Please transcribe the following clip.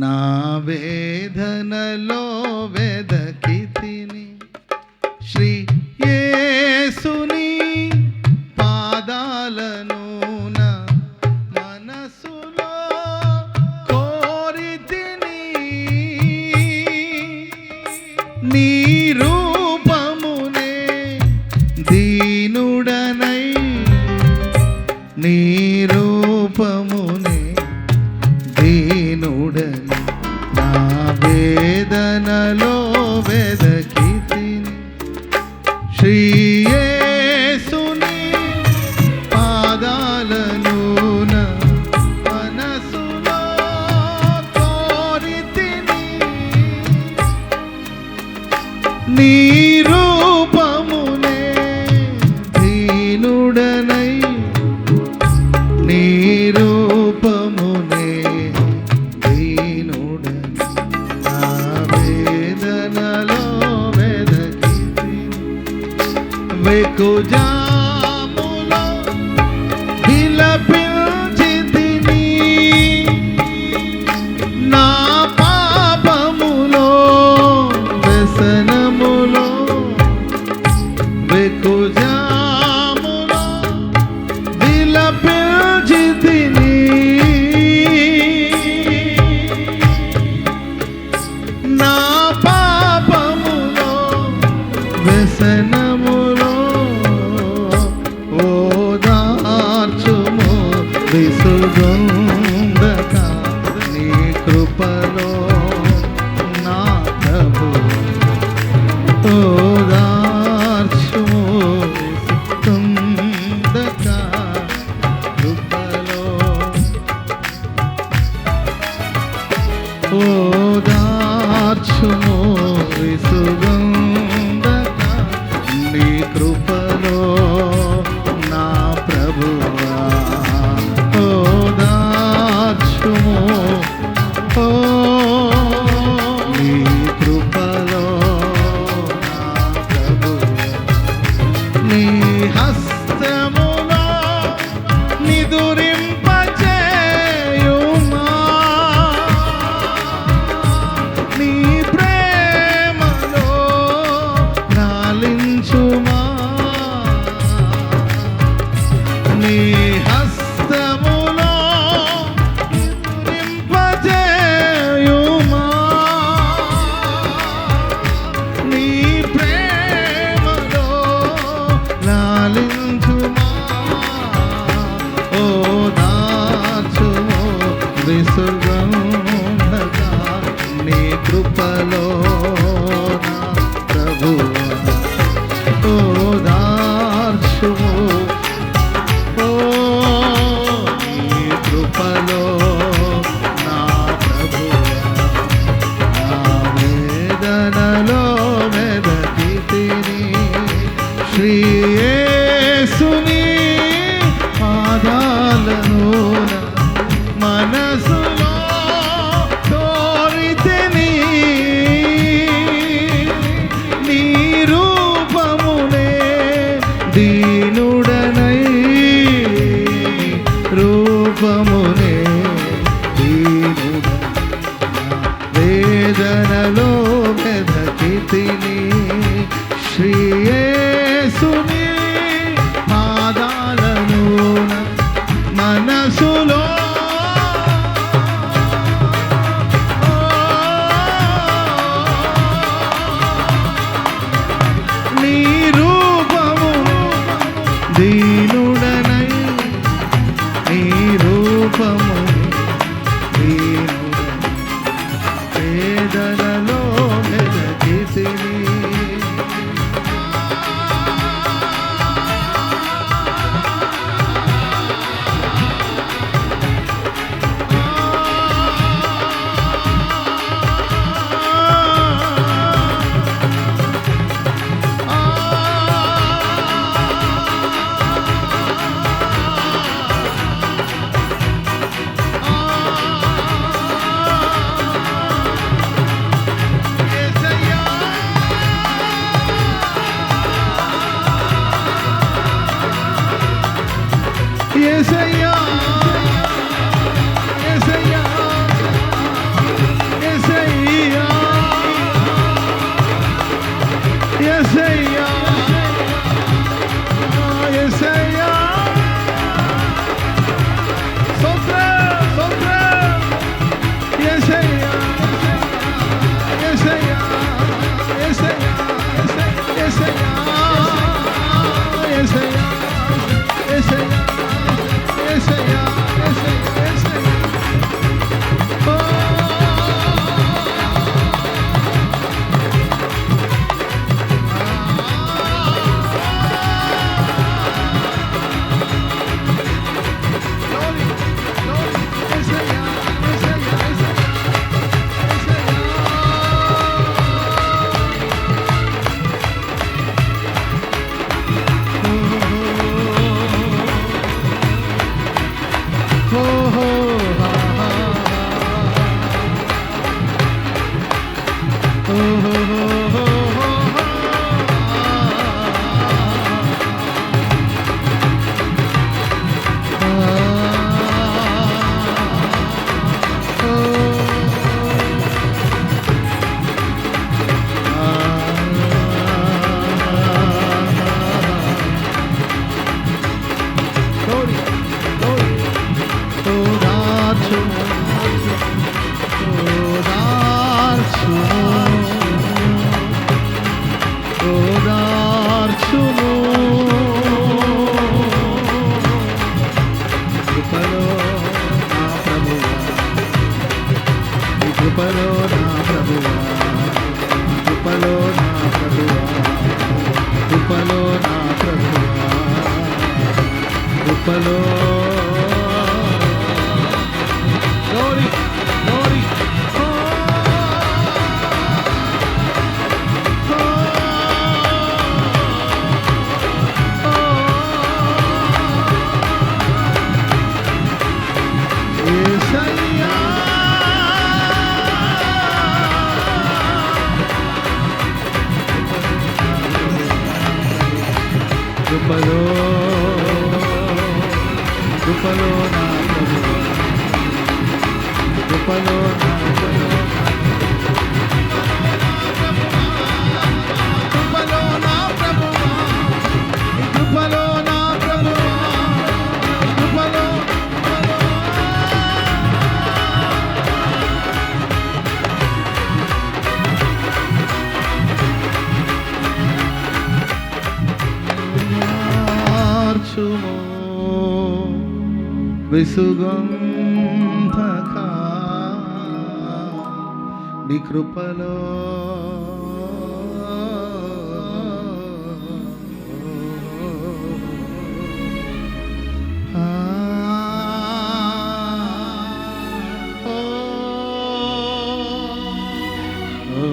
నా వేదనలో వెదకితిని శ్రీ యేసుని పాదాలను నా మనసులో కోరి తిని వేదనలో వెదకి శ్రీయేసుని పాదాలను నా మనసులో కోరి తిని వెకుజాములో విలపించితిని నా పాపములో వ్యసనములో వెకుజాములో విలపించితిని నా పాపములో వ్యసనములో కృపలో నా ప్రభువా. ఓదార్చుము ఓ నీ కృపలో నా ప్రభువా. నీ హస్తములో నీ రూపమునే వేదనలో వేదనలో వర్షించుము కృపలో నా ప్రభువా. కృపలో నా ప్రభువా. కృపలో నా ప్రభువా. కృపలో నా ప్రభువా. కృపలో కృపలో కృపలో నా ప్రభువా కృపలో నా మార్చుమో విసుగంధక నీ కృపలో ఆ, ఓ, ఓ.